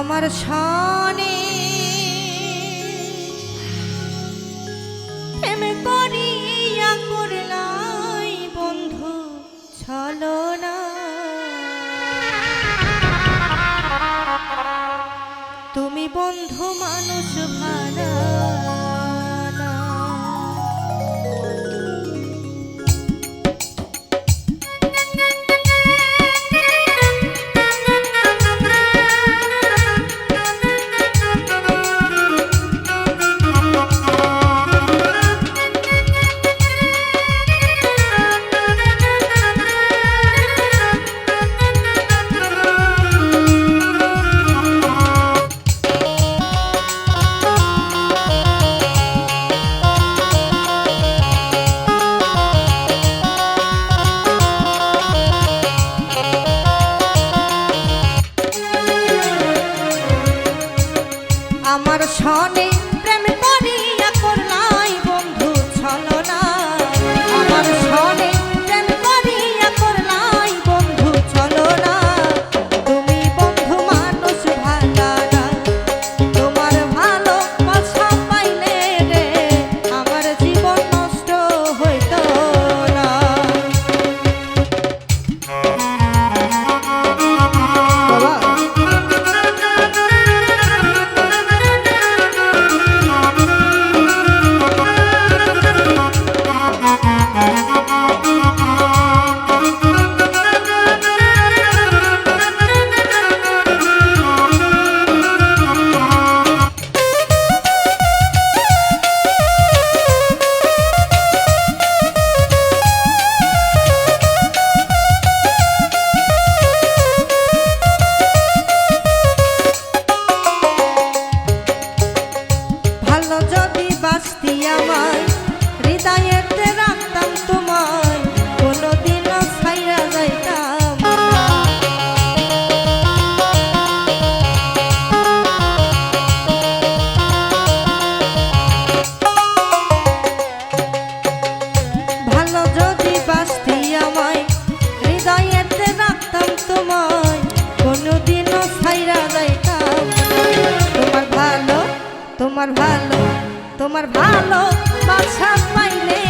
আমার সনে প্রেম করিয়া করলাই বন্ধু ছলো না। তুমি বন্ধু মানুষ ভালা। আমার সনে আমার, হৃদয়েতে রাখতাম তোমার কোনোদিনও ছাইরা যাইতাম ভালো যদি বাঁচতি আমায়, হৃদয়েতে রাখতাম তোমায়, কোনোদিনও ছাইরা যাইতাম তোমার ভালো তোমার ভালো। তোমার ভালো বাসা পাইলে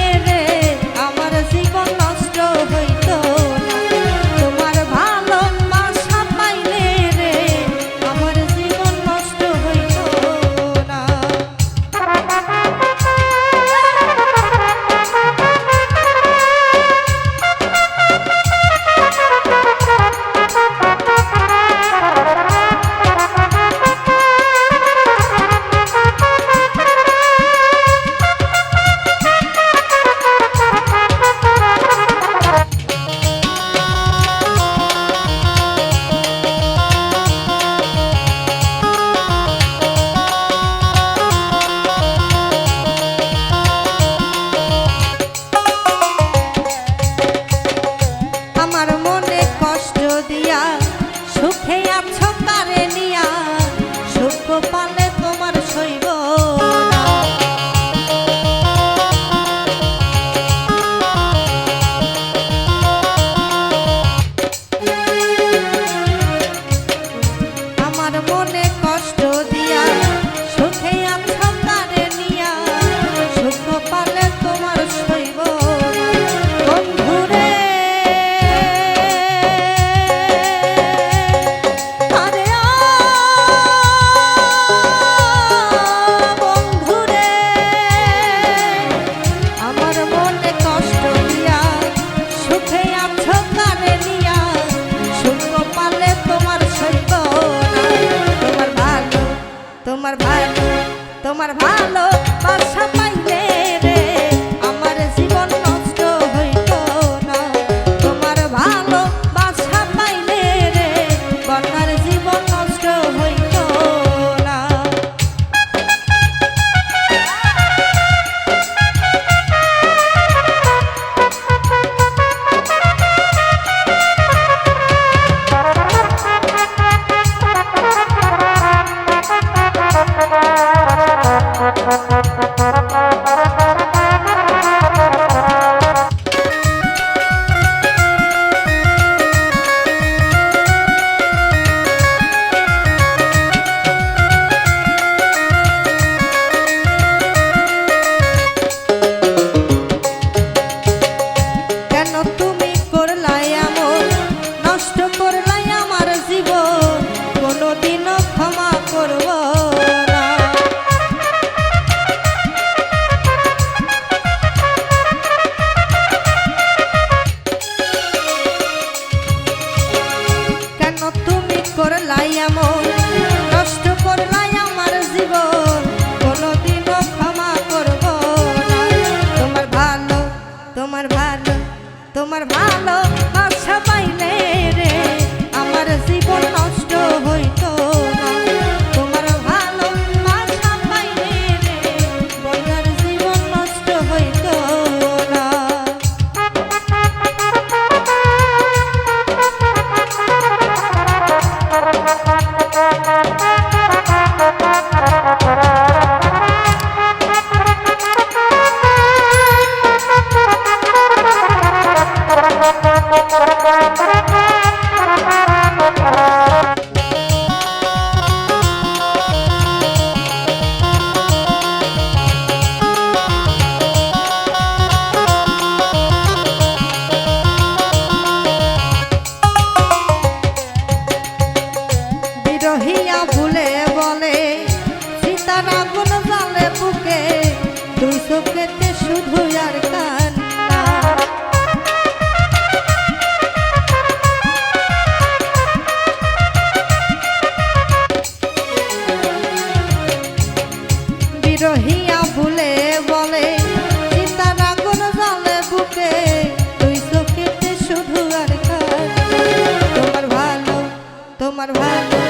ভালো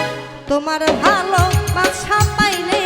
তোমার ভালো বাসা পাইলে